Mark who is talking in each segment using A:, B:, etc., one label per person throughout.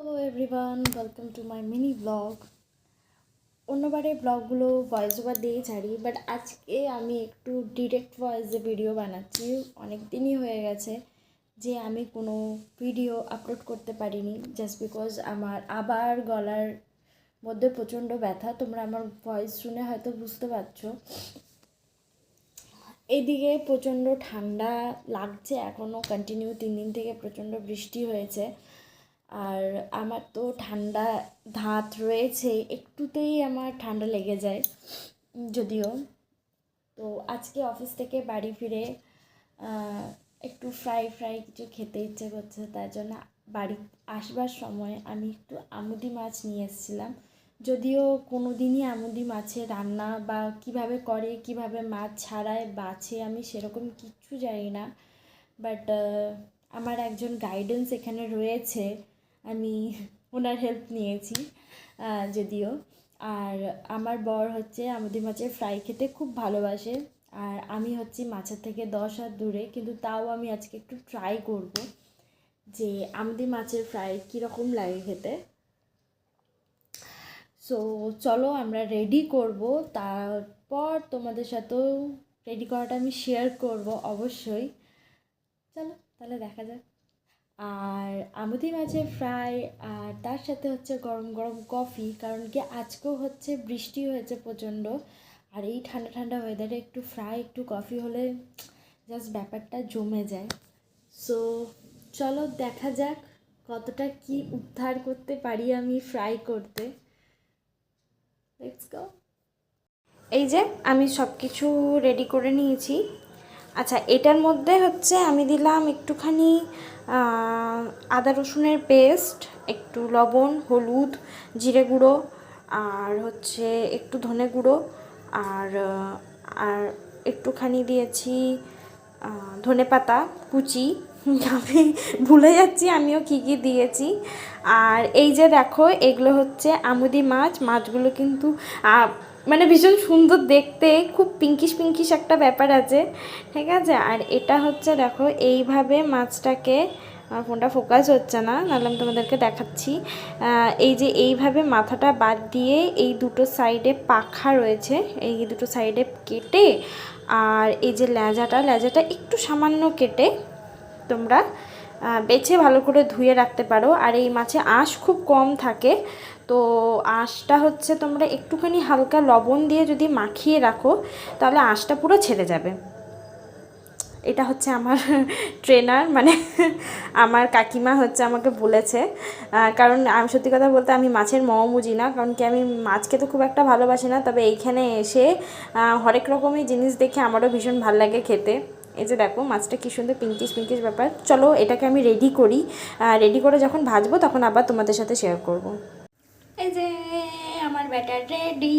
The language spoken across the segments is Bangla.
A: Hello everyone welcome to my mini blog অন্যবারে ব্লগগুলো ভয়েস ওভার দিয়েই ছাড়ি বাট আজকে আমি একটু ডিরেক্ট ভয়েসে ভিডিও বানাচ্ছি। অনেক দিনই হয়ে গেছে যে আমি কোনো ভিডিও আপলোড করতে পারিনি জাস্ট বিকজ আমার আবার গলার মধ্যে প্রচণ্ড ব্যথা। তোমরা আমার ভয়েস শুনে হয়তো বুঝতে পারছ। এইদিকে প্রচণ্ড ঠান্ডা লাগছে, এখনও কন্টিনিউ তিন দিন থেকে প্রচণ্ড বৃষ্টি হয়েছে। আর আমার তো ঠান্ডা ধাত রয়েছে, একটুতেই আমার ঠান্ডা লেগে যায়, যদিও। তো আজকে অফিস থেকে বাড়ি ফিরে একটু ফ্রাই ফ্রাই কিছু খেতে ইচ্ছে করছে, তার জন্য বাড়ি আসবার সময় আমি একটু আমুদি মাছ নিয়ে এসেছিলাম। যদিও কোনো দিনই আমুদি মাছের রান্না বা কীভাবে করে, কীভাবে মাছ ছাড়ায়, বাছে আমি সেরকম কিচ্ছু জানি না। বাট আমার একজন গাইডেন্স এখানে রয়েছে। আমি ওনার হেল্প নিয়েছি যদিও। আর আমার বর হচ্ছে আমুদি মাছের ফ্রাই খেতে খুব ভালোবাসে। আর আমি হচ্ছি মাছের থেকে দশ হাত দূরে, কিন্তু তাও আমি আজকে একটু ট্রাই করব যে আমুদি মাছের ফ্রাই কীরকম লাগে খেতে। সো চলো আমরা রেডি করব। তারপর তোমাদের সাথেও রেডি করাটা আমি শেয়ার করব অবশ্যই। চলো, তাহলে দেখা যাক। আর আমুদি মাছের ফ্রাই, আর তার সাথে হচ্ছে গরম গরম কফি, কারণ কি আজকেও হচ্ছে বৃষ্টি হয়েছে প্রচণ্ড। আর এই ঠান্ডা ঠান্ডা ওয়েদারে একটু ফ্রাই একটু কফি হলে জাস্ট ব্যাপারটা জমে যায়। সো চলো দেখা যাক কতটা কি উদ্ধার করতে পারি আমি ফ্রাই করতে। এই যে আমি সব কিছু রেডি করে নিয়েছি। আচ্ছা এটার মধ্যে হচ্ছে আমি দিলাম একটুখানি আদা রসুনের পেস্ট, একটু লবণ, হলুদ, জিরে গুঁড়ো, আর হচ্ছে একটু ধনে গুঁড়ো, আর আর একটুখানি দিয়েছি ধনে পাতা, কুচি। আমি ভুলে যাচ্ছি আমিও কী কী দিয়েছি। আর এই যে দেখো, এগুলো হচ্ছে আমুদি মাছ। মাছগুলো কিন্তু মানে ভীষণ সুন্দর দেখতে, খুব পিঙ্কিশ পিঙ্কিশ একটা ব্যাপার আছে, ঠিক আছে? আর এটা হচ্ছে দেখো, এইভাবে মাছটাকে আমার ফোনটা ফোকাস হচ্ছে না, নাহলে আমি তোমাদেরকে দেখাচ্ছি। এই যে এইভাবে মাথাটা বাদ দিয়ে এই দুটো সাইডে পাখা রয়েছে, এই দুটো সাইডে কেটে, আর এই যে লেজাটা লেজাটা একটু সামান্য কেটে তোমরা বেছে ভালো করে ধুয়ে রাখতে পারো। আর এই মাছে আঁশ খুব কম থাকে। তো আঁশটা হচ্ছে তোমরা একটুখানি হালকা লবণ দিয়ে যদি মাখিয়ে রাখো, তাহলে আঁশটা পুরো ছেড়ে যাবে। এটা হচ্ছে আমার ট্রেনার মানে আমার কাকিমা হচ্ছে আমাকে বলেছে। কারণ আমি সত্যি কথা বলতে আমি মাছের মও বুঝি না, কারণ কি আমি মাছ খেতে খুব একটা ভালোবাসি না। তবে এইখানে এসে হরেক রকমই জিনিস দেখে আমারও ভীষণ ভালো লাগে খেতে। এই যে দেখো, মাছটা কী সুন্দর পিঙ্কিশ পিঙ্কিশ ব্যাপার। চলো, এটাকে আমি রেডি করি। রেডি করে যখন ভাজবো, তখন আবার তোমাদের সাথে শেয়ার করব। এই যে, আমার ব্যাটার রেডি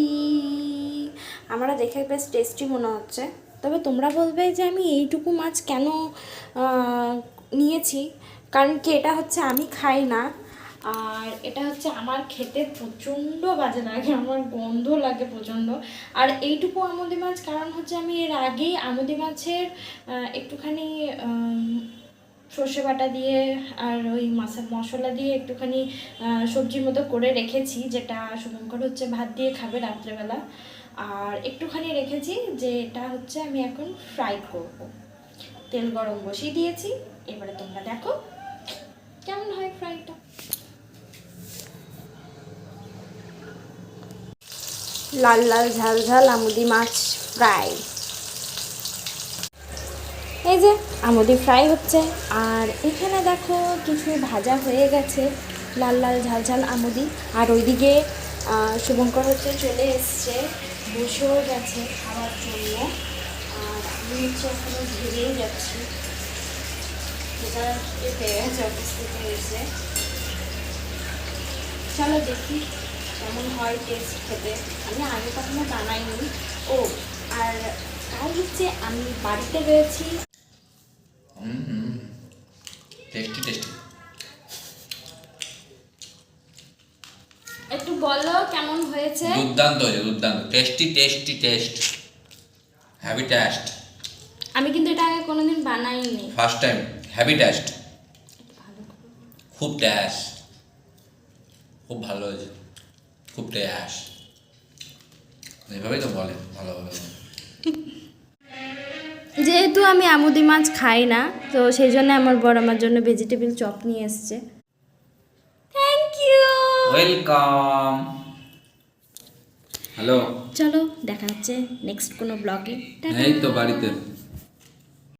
A: আমরা দেখে বেশ টেস্টি মনে হচ্ছে। তবে তোমরা বলবে যে আমি এইটুকু মাছ কেন নিয়েছি? কারণ কি, এটা হচ্ছে আমি খাই না। আর এটা হচ্ছে আমার খেতে প্রচণ্ড বাজে লাগে, আমার গন্ধ লাগে প্রচণ্ড। আর এইটুকু আমুদি মাছ, কারণ হচ্ছে আমি এর আগেই আমুদি মাছের একটুখানি সর্ষে বাটা দিয়ে আর ওই মাছের মশলা দিয়ে একটুখানি সবজির মতো করে রেখেছি, যেটা শুভঙ্কর হচ্ছে ভাত দিয়ে খাবে রাত্রেবেলা। আর একটুখানি রেখেছি যে এটা হচ্ছে আমি এখন ফ্রাই করব। তেল গরম বসিয়ে দিয়েছি, এবারে তোমরা দেখো, কেমন হয় ফ্রাইটা। লাল লাল ঝাল ঝাল আমুদি মাছ ফ্রাই। এই যে আমুদি ফ্রাই হচ্ছে, আর এখানে দেখো কিছু ভাজা হয়ে গেছে, লাল লাল ঝাল ঝাল আমুদি। আর ওইদিকে শুভঙ্কর হচ্ছে চলে এসছে, বসেও গেছে খাওয়ার জন্য। আর আমি হচ্ছে এখনও ধীরেই যাচ্ছি। যেটা পেয়ে গেছে অফিস থেকে এসে চলো দেখি। কেমন হয় টেস্ট খেতে? আমি আগে কখনো বানাইনি। ও আর কাল হচ্ছে আমি বাড়িতে রয়েছি।
B: টেস্টি টেস্টি
A: একটু বলো কেমন হয়েছে?
B: দুর্দান্ত হয়েছে দুর্দান্ত। Tasty tasty taste heavy taste
A: আমি কিন্তু এটা আগে কোনোদিন বানাইনি।
B: ফার্স্ট টাইম হ্যাভি টেস্ট খুব টেস্ট খুব ভালো হয়েছে। খুব ট্যাশ এভাবেই তো বলে ভালোভাবে।
A: যেহেতু আমি আমুদি মাছ খাই না তো সেই জন্য আমার বড় আমার জন্য ভেজিটেবল চপ নিয়ে এসছে। থ্যাংক ইউ
B: ওয়েলকাম হ্যালো
A: চলো দেখা হচ্ছে নেক্সট কোনো ব্লগে
B: এই তো বাড়িতে।